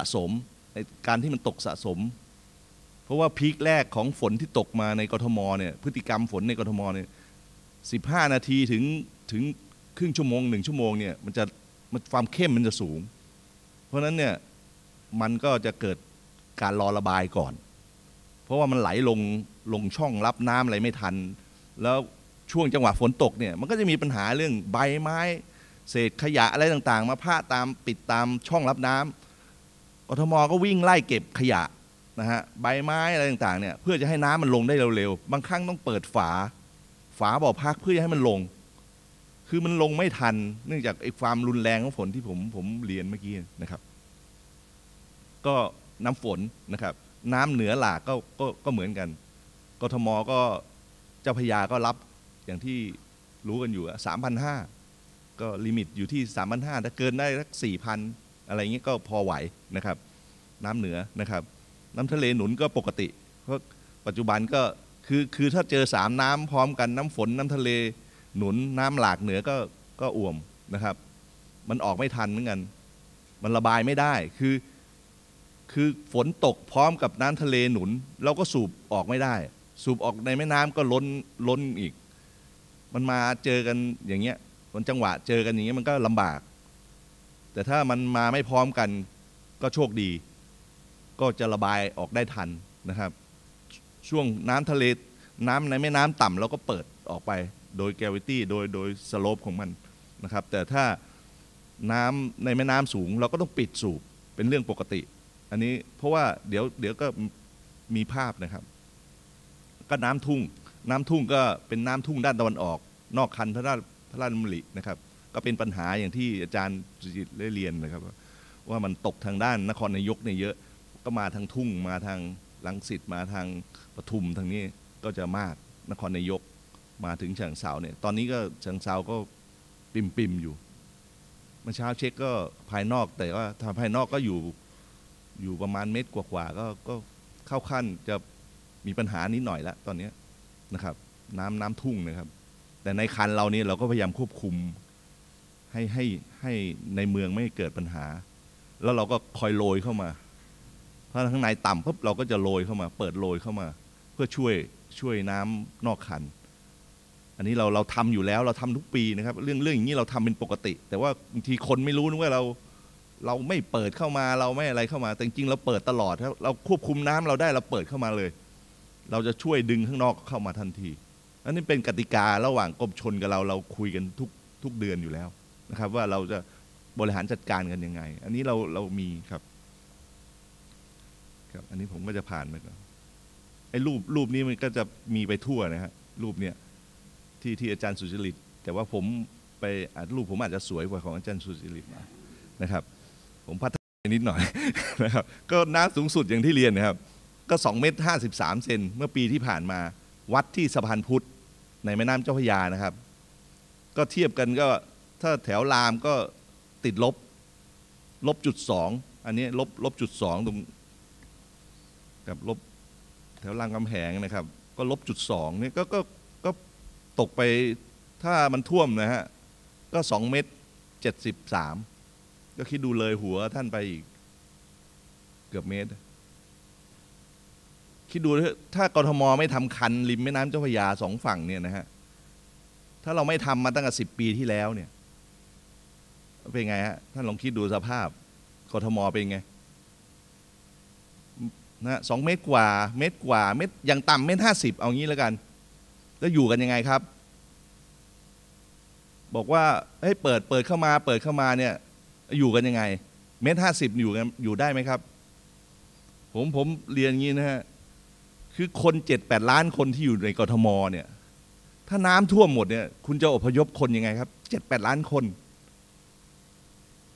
ะสมไอ้การที่มันตกสะสม เพราะว่าพีคแรกของฝนที่ตกมาในกทมเนี่ยพฤติกรรมฝนในกทมเนี่ยสิบห้านาทีถึงถึงครึ่งชั่วโมงหนึ่งชั่วโมงเนี่ยมันจะมันความเข้มมันจะสูง เพราะฉะนั้นเนี่ยมันก็จะเกิดการรอระบายก่อน เพราะว่ามันไหลลงลงช่องรับน้ำอะไรไม่ทัน แล้วช่วงจังหวะฝนตกเนี่ยมันก็จะมีปัญหาเรื่องใบไม้ เศษขยะอะไรต่างๆ มาพาดตามปิดตามช่องรับน้ำ กทมก็วิ่งไล่เก็บขยะนะฮะใบไม้อะไรต่างๆเนี่ยเพื่อจะให้น้ำมันลงได้เร็วๆ บางครั้งต้องเปิดฝา ฝาบ่อพักเพื่อให้มันลง คือมันลงไม่ทัน เนื่องจากไอ้ความรุนแรงของฝนที่ผมผมเรียนเมื่อกี้นะครับ ก็น้ำฝนนะครับ น้ำเหนือหลากก็ก็ก็เหมือนกันกทมก็เจ้าพยาก็รับอย่างที่รู้กันอยู่สามพันห้าก็ลิมิตอยู่ที่สามพันห้าถ้าเกินได้สักสี่พัน อะไรเงี้ยก็พอไหวนะครับ น้ำเหนือนะครับ น้ำทะเลหนุนก็ปกติเพราะปัจจุบันก็คือคือถ้าเจอสามน้ำพร้อมกันน้ำฝนน้ำทะเลหนุนน้ำหลากเหนือก็ก็อ่วมนะครับ มันออกไม่ทันเหมือนกัน มันระบายไม่ได้คือคือฝนตกพร้อมกับน้ำทะเลหนุน เราก็สูบออกไม่ได้ สูบออกในแม่น้ำก็ล้นล้นอีก มันมาเจอกันอย่างเงี้ยมันจังหวะเจอกันอย่างเงี้ยมันก็ลำบาก แต่ถ้ามันมาไม่พร้อมกันก็โชคดี ก็จะระบายออกได้ทันนะครับ ช่วงน้ำทะเลน้ำในแม่น้ำต่ำเราก็เปิดออกไปโดยแกวิตี้โดยโดยสโลปของมันนะครับ แต่ถ้าน้ำในแม่น้ำสูง เราก็ต้องปิดสูบเป็นเรื่องปกติ อันนี้เพราะว่าเดี๋ยวเดี๋ยวก็มีภาพนะครับ ก็น้ำทุ่ง น้ำทุ่งก็เป็นน้ำทุ่งด้านตะวันออก นอกคันพระราชพระราชดำรินะครับ ก็เป็นปัญหาอย่างที่อาจารย์สุจิตได้เรียนนะครับ ว่ามันตกทางด้านนครนายกเนี่ยเยอะก็มาทางทุ่งมาทางลังสิตมาทางปทุมทางนี้ก็จะมากนครนายกมาถึงเชิงเสาเนี่ยตอนนี้ก็เชิงเสาก็ปิมปิมอยู่เมื่อเช้าเช็คก็ภายนอกแต่ว่าทางภายนอกก็อยู่อยู่ประมาณเมตรกว่าๆก็ก็เข้าขั้นจะมีปัญหานิดหน่อยแล้วตอนนี้นะครับ น้ำน้ำทุ่งนะครับ แต่ในคันเรานี่เราก็พยายามควบคุม ให้ให้ให้ในเมืองไม่เกิดปัญหา แล้วเราก็คอยโรยเข้ามา ถ้าข้างในต่ำปุ๊บเราก็จะโรยเข้ามา เปิดโรยเข้ามา เพื่อช่วยช่วยน้ำนอกคัน อันนี้เราเราทำอยู่แล้วเราทำทุกปีนะครับ เรื่องเรื่องอย่างนี้เราทำเป็นปกติ แต่ว่าบางทีคนไม่รู้นะว่าเราเราไม่เปิดเข้ามาเราไม่อะไรเข้ามา แต่จริงเราเปิดตลอดครับเราควบคุมน้ำเราได้เราเปิดเข้ามาเลย เราจะช่วยดึงข้างนอกเข้ามาทันทีอันนี้เป็นกติการะหว่างกรมชนกับเราเราคุยกันทุกทุกเดือนอยู่แล้ว นะครับ ว่าเราจะบริหารจัดการกันยังไง อันนี้เราเรามีครับครับ อันนี้ผมก็จะผ่านไปก่อนไอ้รูปรูปนี้มันก็จะมีไปทั่วนะฮะรูปเนี้ยที่ที่อาจารย์สุจริต แต่ว่าผมไปอาจรูปผมอาจจะสวยกว่าของอาจารย์สุจริตนะครับ ผมพัฒนานิดหน่อยนะครับ ก็น้ำสูงสุดอย่างที่เรียนนะครับ ก็2เมตร53 เซนเมื่อปีที่ผ่านมา วัดที่สะพานพุทธในแม่น้ำเจ้าพระยานะครับ ก็เทียบกันก็ ถ้าแถวรามก็ติดลบ ลบจุดสองอันนี้ลบลบจุดสองตรงกับลบแถวรางกำแหงนะครับ ก็ลบจุดสองนี่ก็ก็ก็ตกไปถ้ามันท่วมนะฮะ ก็สองเมตรเจ็ดสิบสามก็คิดดูเลยหัวท่านไปอีก เกือบเมตร คิดดูถ้ากรทมไม่ทำคันริมแม่น้ำเจ้าพระยาสองฝั่งเนี่ยนะฮะถ้าเราไม่ทำมาตั้งแต่สิบปีที่แล้วเนี่ย เป็นไงฮะท่านลองคิดดูสภาพกทมเป็นไงนะสองเมตรกว่า เมตรกว่า เมตรอย่างต่ำเมตรห้าสิบเอางี้แล้วกัน แล้วอยู่กันยังไงครับ บอกว่าให้ยเปิดเปิดเข้ามาเปิดเข้ามาเนี่ยอยู่กันยังไง เมตรห้าสิบอยู่กันอยู่ได้ไหมครับ ผมผมเรียนอย่างนี้นะฮะคือคนเจ็ดแปดล้านคนที่อยู่ในกรทมเนี่ยถ้าน้ำท่วมหมดเนี่ยคุณจะอพยพคนยังไงครับเจ็ดแปดล้านคน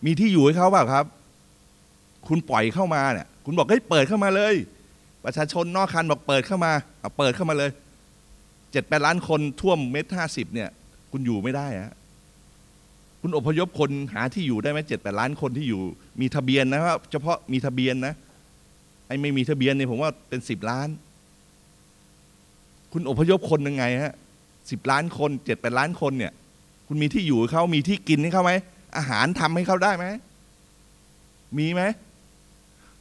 มีที่อยู่ให้เขาเปล่าครับ คุณปล่อยเข้ามาเนี่ย คุณบอกให้เปิดเข้ามาเลย ประชาชนนอกคันบอกเปิดเข้ามาเอาเปิดเข้ามาเลยเจ็ดแปดล้านคนท่วมเมตรห้าสิบเนี่ย คุณอยู่ไม่ได้ฮะคุณอพยพคนหาที่อยู่ได้ไหมเจ็ดแปดล้านคนที่อยู่ มีทะเบียนนะครับเฉพาะมีทะเบียนนะไอ้ไม่มีทะเบียนเนี่ยผมว่าเป็นสิบล้าน คุณอพยพคนยังไงฮะสิบล้านคนเจ็ดแปดล้านคนเนี่ย คุณมีที่อยู่ให้เขามีที่กินให้เขาไหม อาหารทำให้เขาได้ไหม มีไหม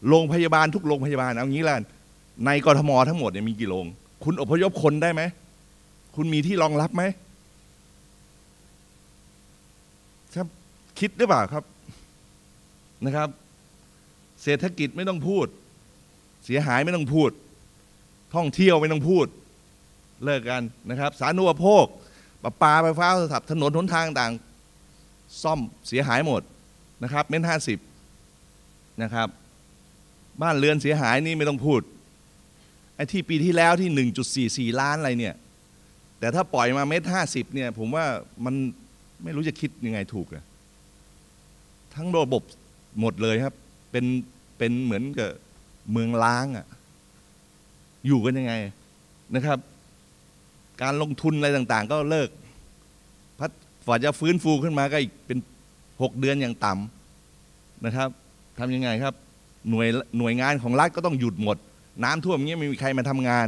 โรงพยาบาลทุกโรงพยาบาลเอางี้ละในกรทมทั้งหมดเนี่ยมีกี่โรงคุณอพยพคนได้ไหม คุณมีที่รองรับไหมครับคิดหรือเปล่าครับนะครับ เศรษฐกิจไม่ต้องพูด เสียหายไม่ต้องพูด ท่องเที่ยวไม่ต้องพูด เลิกกันนะครับ สาธารณูปโภคประปาไฟฟ้าโทรศัพท์ถนนหนทางต่าง ซ่อมเสียหายหมดนะครับเม้นห้าสิบนะครับ บ้านเรือนเสียหายนี่ไม่ต้องพูดไอ้ที่ปีที่แล้วที่ 1.44 ล้านอะไรเนี่ย แต่ถ้าปล่อยมาเม็ดห้าสิบเนี่ย ผมว่ามันไม่รู้จะคิดยังไงถูกอะทั้งระบบหมดเลยครับ เป็นเป็นเหมือนกับเมืองล้างอะอยู่กันยังไงนะครับ การลงทุนอะไรต่างๆ ก็เลิก พัดฝ่าจะฟื้นฟูขึ้นมาก็อีกเป็นหกเดือนอย่างต่ำนะครับทำยังไงครับหน่วยหน่วยงานของรัฐก็ต้องหยุดหมด น้ำท่วมอย่างเงี้ยไม่มีใครมาทำงาน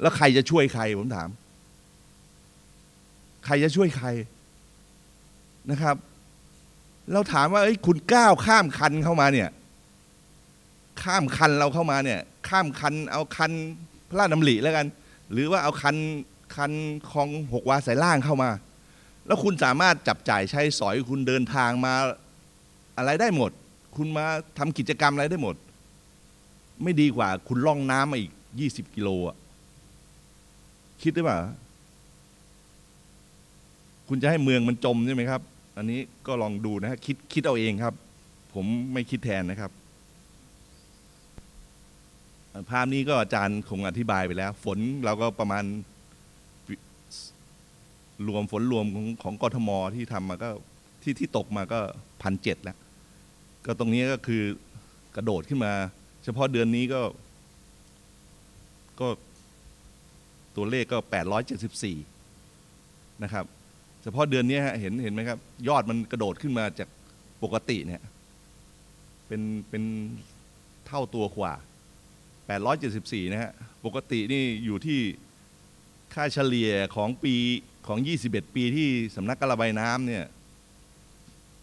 แล้วใครจะช่วยใครผมถาม ใครจะช่วยใครนะครับ เราถามว่าเอ้ยคุณก้าวข้ามคันเข้ามาเนี่ย ข้ามคันเราเข้ามาเนี่ย ข้ามคันเอาคันพระราชดำริแล้วกัน หรือว่าเอาคันคันคลองหกวาสายล่างเข้ามา แล้วคุณสามารถจับจ่ายใช้สอยคุณเดินทางมาอะไรได้หมด คุณมาทำกิจกรรมอะไรได้หมด ไม่ดีกว่า คุณล่องน้ำมาอีกยี่สิบกิโลอะคิดได้ป่ะคุณจะให้เมืองมันจมใช่ไหมครับ อันนี้ก็ลองดูนะฮะคิดคิดเอาเองครับ ผมไม่คิดแทนนะครับ ภาพนี้ก็อาจารย์คงอธิบายไปแล้ว ฝนเราก็ประมาณ รวมฝนรวมของของกทมที่ทำมาก็ที่ที่ตกมาก็พันเจ็ดแล้ว ก็ตรงนี้ก็คือกระโดดขึ้นมา เฉพาะเดือนนี้ก็ ก็ตัวเลขก็แปดร้อยเจ็ดสิบสี่นะครับ เฉพาะเดือนนี้ฮะเห็นเห็นไหมครับ ยอดมันกระโดดขึ้นมาจากปกติเนี่ย เป็นเป็นเท่าตัวกว่า 874 นะฮะ ปกตินี่อยู่ที่ ค่าเฉลี่ยของปีของ 21 ปีที่สำนักการระบายน้ำเนี่ย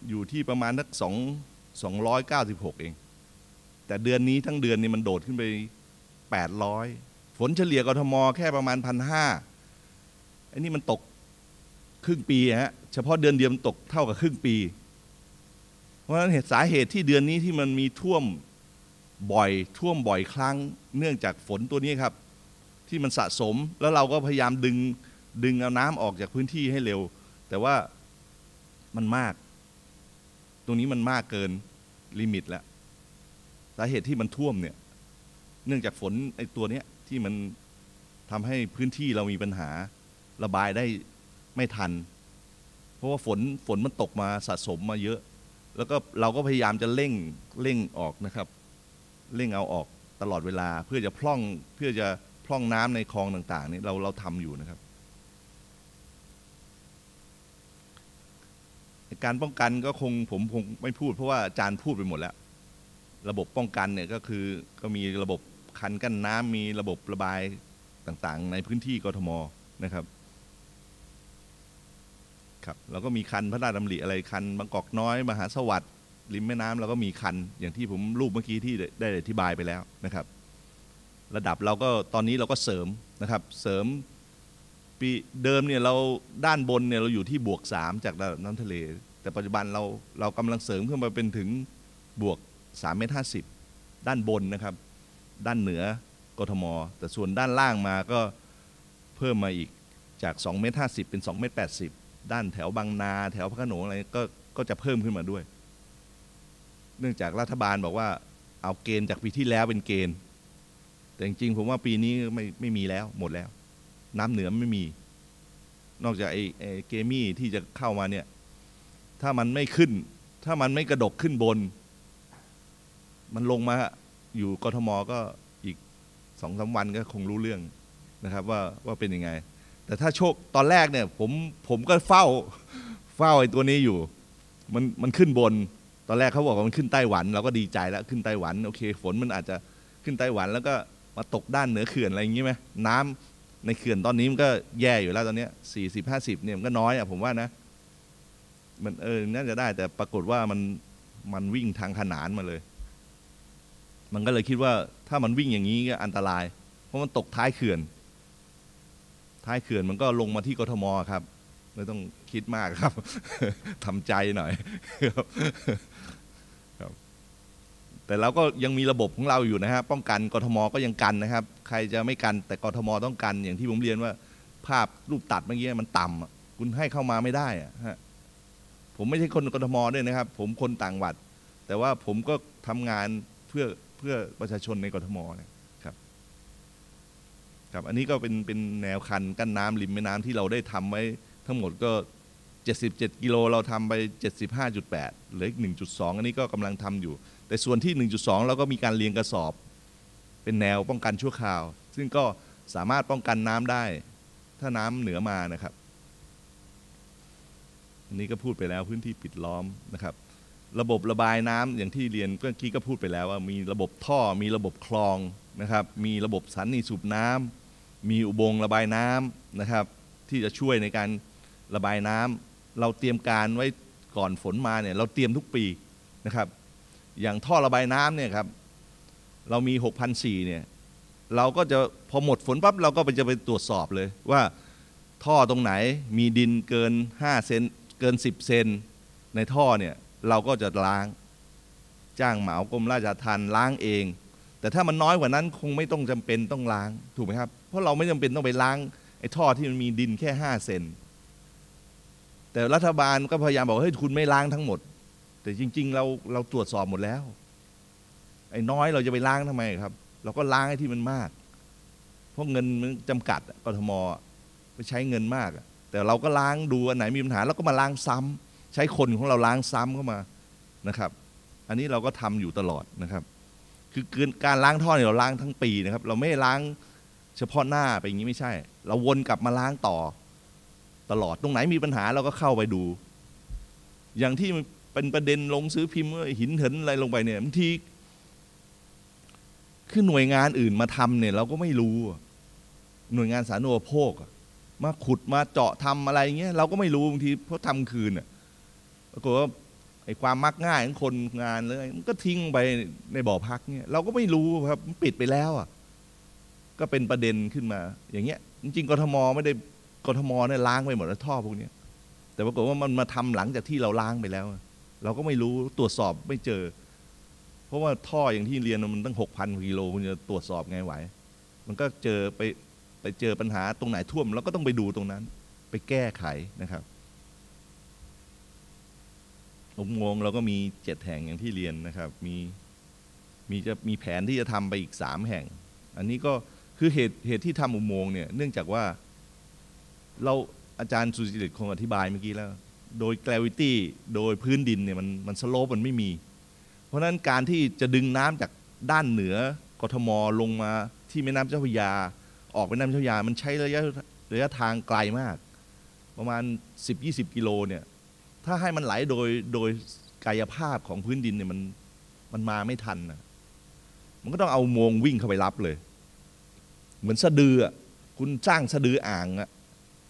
อยู่ที่ประมาณสัก2 296เอง แต่เดือนนี้ทั้งเดือนนี่มันโดดขึ้นไป800ฝนเฉลี่ยกทมแค่ประมาณ1,500อ้นี่มันตกครึ่งปีฮะเฉพาะเดือนเดียวมันตกเท่ากับครึ่งปี เพราะฉะนั้นเหตุสาเหตุที่เดือนนี้ที่มันมีท่วมบ่อยท่วมบ่อยครั้ง เนื่องจากฝนตัวนี้ครับ ที่มันสะสม แล้วเราก็พยายามดึงดึงเอาน้ำออกจากพื้นที่ให้เร็ว แต่ว่ามันมาก ตรงนี้มันมากเกินลิมิตแล้วสาเหตุที่มันท่วมเนี่ย เนื่องจากฝนไอ้ตัวเนี้ยที่มันทำให้พื้นที่เรามีปัญหาระบายได้ไม่ทัน เพราะว่าฝนฝนมันตกมาสะสมมาเยอะ แล้วก็เราก็พยายามจะเร่งเร่งออกนะครับ เร่งเอาออกตลอดเวลาเพื่อจะพร่องเพื่อจะ ร่องน้ำในคลองต่างๆนี่เราเราทำอยู่นะครับ การป้องกันก็คงผมคงไม่พูดเพราะว่าอาจารย์พูดไปหมดแล้ว ระบบป้องกันเนี่ยก็คือก็มีระบบคันกั้นน้ำมีระบบระบายต่างๆ ในพื้นที่กทมนะครับครับแล้วก็มีคันพระราชดำริอะไรคันบางกอกน้อย มหาสวัสดิ์ริมแม่น้ำเราก็มีคันอย่างที่ผมรูปเมื่อกี้ที่ได้อธิบายไปแล้วนะครับ ระดับเราก็ตอนนี้เราก็เสริมนะครับเสริมปีเดิมเนี่ยเราด้านบนเนี่ยเราอยู่ที่บวกสามจากระดับน้ำทะเล แต่ปัจจุบันเราเรากำลังเสริมขึ้นมาเป็นถึงบวกสามเมตรห้าสิบด้านบนนะครับ ด้านเหนือกทม แต่ส่วนด้านล่างมาก็เพิ่มมาอีกจาก2เมตร50 เป็น2เมตร80 ด้านแถวบางนา แถวพระโขนงอะไรก็ก็จะเพิ่มขึ้นมาด้วย เนื่องจากรัฐบาลบอกว่าเอาเกณฑ์จากปีที่แล้วเป็นเกณฑ์ แต่จริงผมว่าปีนี้ไม่ไม่มีแล้วหมดแล้ว น้ำเหนือไม่มี นอกจากไอ้ไอ้เกมี่ที่จะเข้ามาเนี่ย ถ้ามันไม่ขึ้น ถ้ามันไม่กระดกขึ้นบน มันลงมาอยู่กทมก็อีกสองสาวันก็คงรู้เรื่องนะครับว่าว่าเป็นยังไง แต่ถ้าโชคตอนแรกเนี่ย ผมผมก็เฝ้าเฝ้าไอ้ตัวนี้อยู่ มันมันขึ้นบน ตอนแรกเขาบอกว่ามันขึ้นไต้หวัน เราก็ดีใจแล้วขึ้นไต้หวันโอเค ฝนมันอาจจะขึ้นไต้หวันแล้วก็ มาตกด้านเหนือเขื่อนอะไรอย่างงี้ไหมน้ำในเขื่อนตอนนี้มันก็แย่อยู่แล้วตอนนี้สี่สิบห้าสิบเนี่ยมันก็น้อยอะผมว่านะ มันเออน่าจะได้ แต่ปรากฏว่ามันมันวิ่งทางขนานมาเลย มันก็เลยคิดว่าถ้ามันวิ่งอย่างนี้ก็อันตราย เพราะมันตกท้ายเขื่อน ท้ายเขื่อนมันก็ลงมาที่กทมครับไม่ต้องคิดมากครับทำใจหน่อยครับ แต่เราก็ยังมีระบบของเราอยู่นะฮะป้องกันกทมก็ยังกันนะครับ ใครจะไม่กันแต่กทมต้องกันอย่างที่ผมเรียนว่า ภาพรูปตัดเมื่อกี้มันต่ำอะคุณให้เข้ามาไม่ได้อะฮะผมไม่ใช่คนกทมด้วยนะครับ ผมคนต่างจังหวัด แต่ว่าผมก็ทำงานเพื่อเพื่อประชาชนในกทมนะครับ ครับ อันนี้ก็เป็นเป็นแนวคันกั้นน้ำริมแม่น้ำที่เราได้ทำไว้ทั้งหมดก็ 77 กิโลเราทำไป 75.8เหลืออีก 1.2 อันนี้ก็กำลังทำอยู่ แต่ส่วนที่ 1.2 เราก็มีการเรียงกระสอบ เป็นแนวป้องกันชั่วคราว ซึ่งก็สามารถป้องกันน้ำได้ ถ้าน้ำเหนือมานะครับ อันนี้ก็พูดไปแล้วพื้นที่ปิดล้อมนะครับ ระบบระบายน้ำอย่างที่เรียนเมื่อกี้ก็พูดไปแล้วว่ามีระบบท่อมีระบบคลองนะครับ มีระบบสันนิสูบน้ำมีอุโมงค์ระบายน้ำนะครับ ที่จะช่วยในการระบายน้ำ เราเตรียมการไว้ก่อนฝนมาเนี่ยเราเตรียมทุกปีนะครับ อย่างท่อระบายน้ำเนี่ยครับเรามี 6,004เนี่ยเราก็จะพอหมดฝนปั๊บเราก็ไปจะไปตรวจสอบเลยว่าท่อตรงไหนมีดินเกิน5เซนเกิน 10 เซนในท่อเนี่ยเราก็จะล้าง จ้างเหมากรมราชทัณฑ์ล้างเอง แต่ถ้ามันน้อยกว่านั้นคงไม่ต้องจำเป็นต้องล้างถูกไหมครับ เพราะเราไม่จำเป็นต้องไปล้างไอ้ท่อที่มันมีดินแค่ 5 เซน แต่รัฐบาลก็พยายามบอกเฮ้ยคุณไม่ล้างทั้งหมด แต่จริง ๆ เราเราตรวจสอบหมดแล้ว ไอ้น้อยเราจะไปล้างทำไมครับ เราก็ล้างไอ้ที่มันมาก เพราะเงินมันจำกัดกทมไปใช้เงินมาก แต่เราก็ล้างดูอันไหนมีปัญหาเราก็มาล้างซ้ำใช้คนของเราล้างซ้ำเข้ามานะครับ อันนี้เราก็ทำอยู่ตลอดนะครับคือการล้างท่อเนี่ยเราล้างทั้งปีนะครับ เราไม่ล้างเฉพาะหน้าไปอย่างนี้ไม่ใช่ เราวนกลับมาล้างต่อ ตลอดตรงไหนมีปัญหาเราก็เข้าไปดู อย่างที่เป็นประเด็นลงซื้อพิมพ์หินเหินอะไรลงไปเนี่ยบางทีคือหน่วยงานอื่นมาทำเนี่ยเราก็ไม่รู้ หน่วยงานสาธารณูปโภคมาขุดมาเจาะทำอะไรเงี้ยเราก็ไม่รู้บางทีเพราะทำคืนอะปรากฏว่าไอ้ความมักง่ายของคนงานเลยมันก็ทิ้งไปในบ่อพักเนี่ยเราก็ไม่รู้ครับมันปิดไปแล้วอะก็เป็นประเด็นขึ้นมา อย่างเงี้ยจริงๆกทมไม่ได้ กทมเนี่ยล้างไปหมดแล้วท่อพวกนี้แต่ปรากฏว่ามันมาทำหลังจากที่เราล้างไปแล้ว เราก็ไม่รู้ตรวจสอบไม่เจอ เพราะว่าท่ออย่างที่เรียนมันตั้งหกพันกิโลคุณจะตรวจสอบไงไหว มันก็เจอไปไปเจอปัญหาตรงไหนท่วมเราก็ต้องไปดูตรงนั้น ไปแก้ไขนะครับอุโมงค์เราก็มีเจ็ดแห่งอย่างที่เรียนนะครับ มีมีจะมีแผนที่จะทำไปอีกสามแห่ง อันนี้ก็คือเหตุเหตุที่ทำอุโมงค์เนี่ยเนื่องจากว่า เราอาจารย์สุจิตคงอธิบายเมื่อกี้แล้ว โดย gravity โดยพื้นดินเนี่ยมันมันสโลปมันไม่มี เพราะฉะนั้นการที่จะดึงน้ำจากด้านเหนือกทมลงมาที่แม่น้ำเจ้าพระยา ออกไปน้ำเจ้าพระยา มันใช้ระยะระยะทางไกลมาก ประมาณ 10-20 กิโลเนี่ยถ้าให้มันไหลโดยโดยกายภาพของพื้นดินเนี่ยมันมันมาไม่ทันนะมันก็ต้องเอาโมงวิ่งเข้าไปรับเลย เหมือนสะดืออะคุณสร้างสะดืออ่างอะ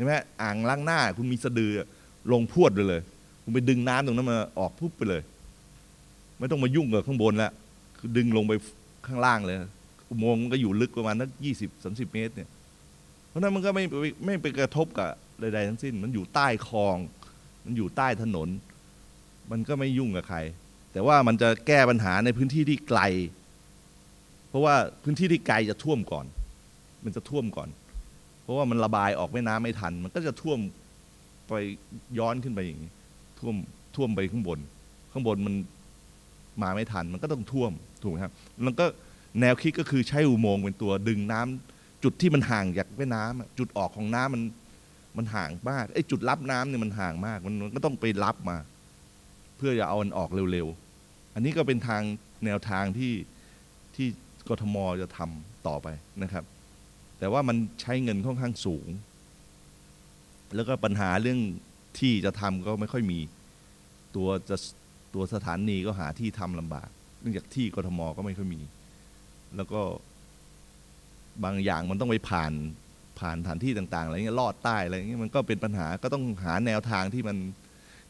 ช่ไหมอ่างล้างหน้า คุณมีสะดือลงพวดไปเลย คุณไปดึงน้ำตรงนั้นมาออกปุ๊บไปเลย ไม่ต้องมายุ่งกับข้างบนแล้วคือดึงลงไปข้างล่างเลยอุโมงค์มันก็อยู่ลึกประมาณนักยี่สิบสามสิบเมตรเนี่ย เพราะนั้นมันก็ไม่ไม่ไม่ไปกระทบกับใดๆทั้งสิ้น มันอยู่ใต้คลอง มันอยู่ใต้ถนน มันก็ไม่ยุ่งกับใคร แต่ว่ามันจะแก้ปัญหาในพื้นที่ที่ไกล เพราะว่าพื้นที่ที่ไกลจะท่วมก่อน มันจะท่วมก่อน เพราะว่ามันระบายออกแม่น้ำไม่ทัน มันก็จะท่วมไปย้อนขึ้นไปอย่างนี้ท่วมท่วมไปข้างบน ข้างบนมันมาไม่ทัน มันก็ต้องท่วมถูกไหมครับแล้วก็แนวคิดก็คือใช้อุโมงค์เป็นตัวดึงน้ำจุดที่มันห่างจากแม่น้ำอะจุดออกของน้ำมันมันห่างมากไอ้จุดรับน้ำเนี่ยมันห่างมากมันก็ต้องไปรับมา เพื่อจะเอามันออกเร็วๆอันนี้ก็เป็นทางแนวทางที่ที่กทมจะทำต่อไปนะครับ แต่ว่ามันใช้เงินค่อนข้างสูง แล้วก็ปัญหาเรื่องที่จะทำก็ไม่ค่อยมีตัวจะตัวสถานีก็หาที่ทำลำบาก เนื่องจากที่กทมก็ไม่ค่อยมี แล้วก็บางอย่างมันต้องไปผ่านผ่านสถานที่ต่าง ๆ อะไรเงี้ยลอดใต้อะไรเงี้ยมันก็เป็นปัญหาก็ต้องหาแนวทางที่มัน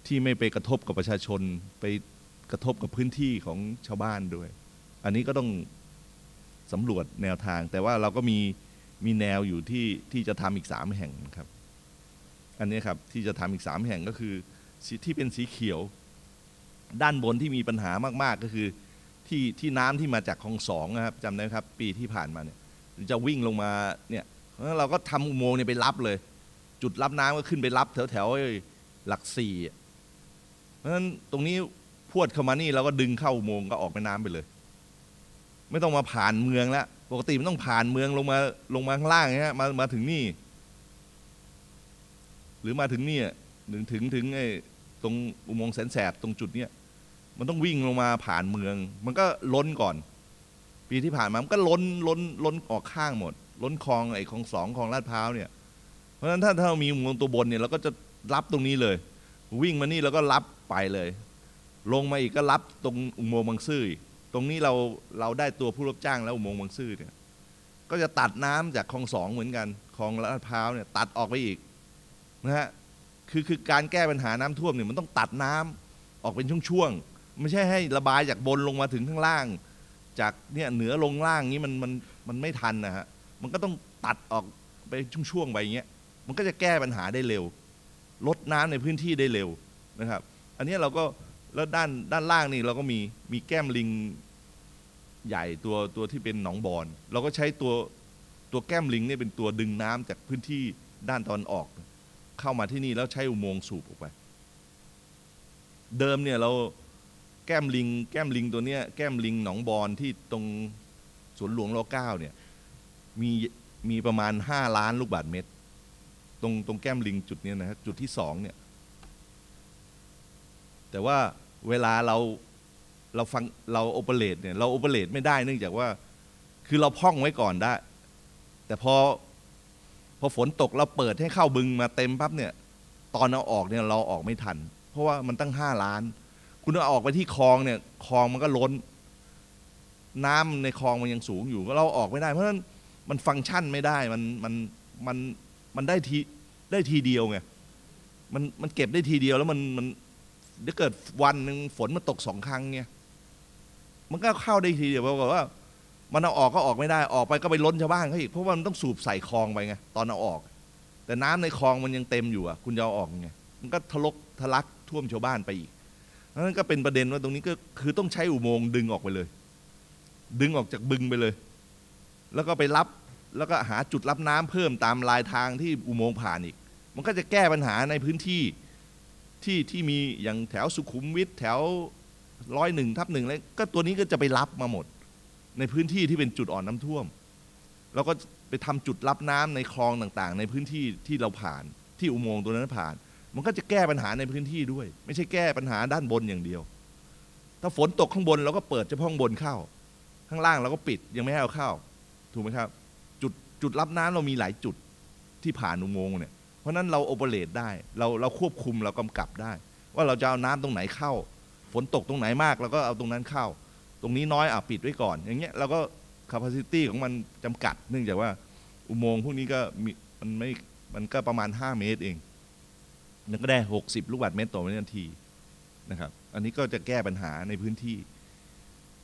ที่ไม่ไปกระทบกับประชาชน ไปกระทบกับพื้นที่ของชาวบ้านด้วย อันนี้ก็ต้องสำรวจแนวทาง แต่ว่าเราก็มี มีแนวอยู่ที่ที่จะทำอีกสามแห่งครับ อันนี้ครับที่จะทำอีกสามแห่งก็คือที่เป็นสีเขียว ด้านบนที่มีปัญหามากๆก็คือที่ที่น้ำที่มาจากคลองสองนะครับจำได้ไหมครับ ปีที่ผ่านมาเนี่ยจะวิ่งลงมาเนี่ยเราก็ทำอุโมงค์เนี่ยไปรับเลย จุดรับน้ำก็ขึ้นไปรับแถวแถวๆไอ้หลักสี่เพราะฉะนั้นตรงนี้พวดเข้ามานี่เราก็ดึงเข้าอุโมงค์ก็ออกแม่น้ำไปเลย ไม่ต้องมาผ่านเมืองแล้ว ปกติมันต้องผ่านเมืองลงมาลงมาข้างล่างเงี้ยมามาถึงนี่ หรือมาถึงนี่ถึงถึงถึงไอ้ตรงอุโมงค์แสนแสบตรงจุดเนี้ยมันต้องวิ่งลงมาผ่านเมือง มันก็ล้นก่อน ปีที่ผ่านมามันก็ล้นล้นล้นออกข้างหมด ล้นคลองไอ้คลองสองคลองลาดพร้าวเนี่ยเพราะฉะนั้นถ้าถ้าเรามีอุโมงค์ตัวบนเนี่ยเราก็จะรับตรงนี้เลย วิ่งมานี่แล้วก็รับไปเลย ลงมาอีกก็รับตรงอุโมงค์บางซื่ออีก ตรงนี้เราเราได้ตัวผู้รับจ้างแล้วอุโมงค์บางซื่อเนี่ยก็จะตัดน้ำจากคลองสองเหมือนกันคลองลาดพร้าวเนี่ยตัดออกไปอีกนะฮะคือคือการแก้ปัญหาน้ำท่วมเนี่ยมันต้องตัดน้ำออกเป็นช่วงๆไม่ใช่ให้ระบายจากบนลงมาถึงข้างล่าง จากเนี่ยเหนือลงล่างนี้มันมันมันไม่ทันนะฮะมันก็ต้องตัดออกไปช่วงๆไปอย่างเงี้ยมันก็จะแก้ปัญหาได้เร็ว ลดน้ำในพื้นที่ได้เร็วนะครับ อันนี้เราก็ แล้วด้านด้านล่างนี่เราก็มีมีแก้มลิงใหญ่ตัวตัวที่เป็นหนองบอนเราก็ใช้ตัวตัวแก้มลิงเนี่ยเป็นตัวดึงน้ำจากพื้นที่ด้านตอนออก เข้ามาที่นี่แล้วใช้อุโมงค์สูบออกไป เดิมเนี่ยเราแก้มลิง แก้มลิงตัวเนี้ยแก้มลิงหนองบอนที่ตรงสวนหลวงรอเก้าเนี่ยมีมีประมาณห้าล้านลูกบาศก์เมตร ตรงตรงแก้มลิงจุดเนี้ยนะครับจุดที่สองเนี่ยแต่ว่า เวลาเราเราฟังเราโอเปเรตเนี่ยเราโอเปเรตไม่ได้เนื่องจากว่าคือเราพ่องไว้ก่อนได้ แต่พอพอฝนตกเราเปิดให้เข้าบึงมาเต็มปั๊บเนี่ยตอนเอาออกเนี่ยเราออกไม่ทัน เพราะว่ามันตั้งห้าล้าน คุณเอาออกไปที่คลองเนี่ยคลองมันก็ล้น น้ำในคลองมันยังสูงอยู่ก็เราออกไม่ได้ เพราะฉะนั้นมันฟังก์ชันไม่ได้มันมันมันมันได้ทีได้ทีเดียวไงมันมันเก็บได้ทีเดียวแล้วมันมัน ถ้าเกิดวันหนึ่งฝนมันตกสองครั้งเนี่ยมันก็เข้าได้ทีเดียวปรากฏว่า มันเอาออกก็ออกไม่ได้ออกไปก็ไปล้นชาวบ้านเขาอีกเพราะว่ามันต้องสูบใส่คลองไปไงตอนเอาออก แต่น้ำในคลองมันยังเต็มอยู่อะ คุณจะเอาออกไงมันก็ทะลกทะลักท่วมชาวบ้านไปอีกเพราะฉะนั้นก็เป็นประเด็นว่าตรงนี้ก็คือต้องใช้อุโมงค์ดึงออกไปเลย ดึงออกจากบึงไปเลย แล้วก็ไปรับแล้วก็หาจุดรับน้ำเพิ่มตามลายทางที่อุโมงค์ผ่านอีก มันก็จะแก้ปัญหาในพื้นที่ ที่ที่มีอย่างแถวสุขุมวิทแถวร้อยหนึ่งทับหนึ่งอะไรก็ตัวนี้ก็จะไปรับมาหมด ในพื้นที่ที่เป็นจุดอ่อนน้ำท่วม แล้วก็ไปทำจุดรับน้ำในคลองต่างๆ ในพื้นที่ที่เราผ่านที่อุโมงค์ตัวนั้นผ่าน มันก็จะแก้ปัญหาในพื้นที่ด้วย ไม่ใช่แก้ปัญหาด้านบนอย่างเดียว ถ้าฝนตกข้างบนเราก็เปิดเฉพาะข้างบนเข้า ข้างล่างเราก็ปิดยังไม่ให้เอาเข้า ถูกไหมครับ จุดจุดรับน้ำเรามีหลายจุดที่ผ่านอุโมงค์เนี่ย เพราะนั้นเราโอเปเรตได้เราเราควบคุมเรากำกับได้ ว่าเราจะเอาน้ำตรงไหนเข้า ฝนตกตรงไหนมากเราก็เอาตรงนั้นเข้า ตรงนี้น้อยอะปิดไว้ก่อน อย่างเงี้ยเราก็ capacity ของมันจำกัด เนื่องจากว่าอุโมงค์พวกนี้ก็มีมันไม่มันก็ประมาณ 5 เมตรเองมันก็ได้ 60 ลูกบาศก์เมตรต่อวินาทีนะครับ อันนี้ก็จะแก้ปัญหาในพื้นที่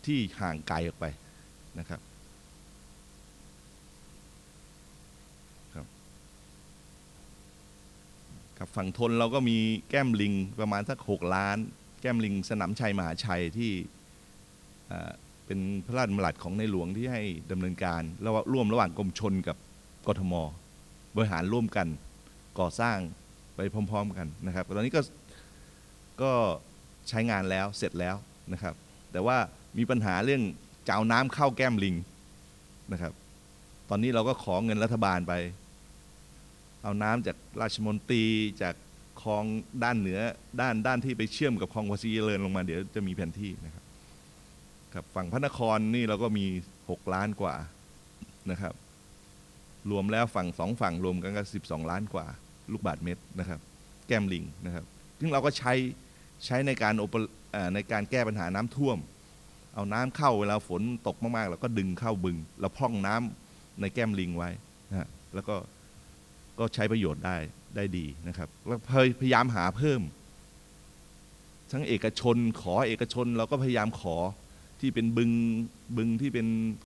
ที่ห่างไกลออกไปนะครับ ครับฝั่งทนเราก็มีแก้มลิงประมาณสักหกล้าน แก้มลิงสนามชัยมหาชัยที่เป็นพระราชดำรัสของในหลวงที่ให้ดำเนินการระหว่าร่วมระหว่างกรมชนกับกทม บริหารร่วมกันก่อสร้างไปพร้อม ๆ กันนะครับ ตอนนี้ก็ก็ใช้งานแล้วเสร็จแล้วนะครับ แต่ว่ามีปัญหาเรื่องจะเอาน้ำเข้าแก้มลิงนะครับ ตอนนี้เราก็ขอเงินรัฐบาลไป เอาน้ำจากราชมนตรีจากคลองด้านเหนือด้านด้านที่ไปเชื่อมกับคลองวาซีเจริญลงมาเดี๋ยวจะมีแผนที่นะครับครับฝั่งพระนครนี่เราก็มีหกล้านกว่านะครับ รวมแล้วฝั่งสองฝั่งรวมกันก็สิบสองล้านกว่า ลูกบาทเมตรนะครับ แก้มลิงนะครับ ซึ่งเราก็ใช้ใช้ในการโอเปในการแก้ปัญหาน้ำท่วม เอาน้ำเข้าเวลาฝนตกมากๆเราก็ดึงเข้าบึงเราพร่องน้ำในแก้มลิงไว้นะฮะแล้วก็ ก็ใช้ประโยชน์ได้ได้ดีนะครับแล้วพยายามหาเพิ่ม ทั้งเอกชนขอเอกชนเราก็พยายามขอที่เป็นบึงบึงที่เป็น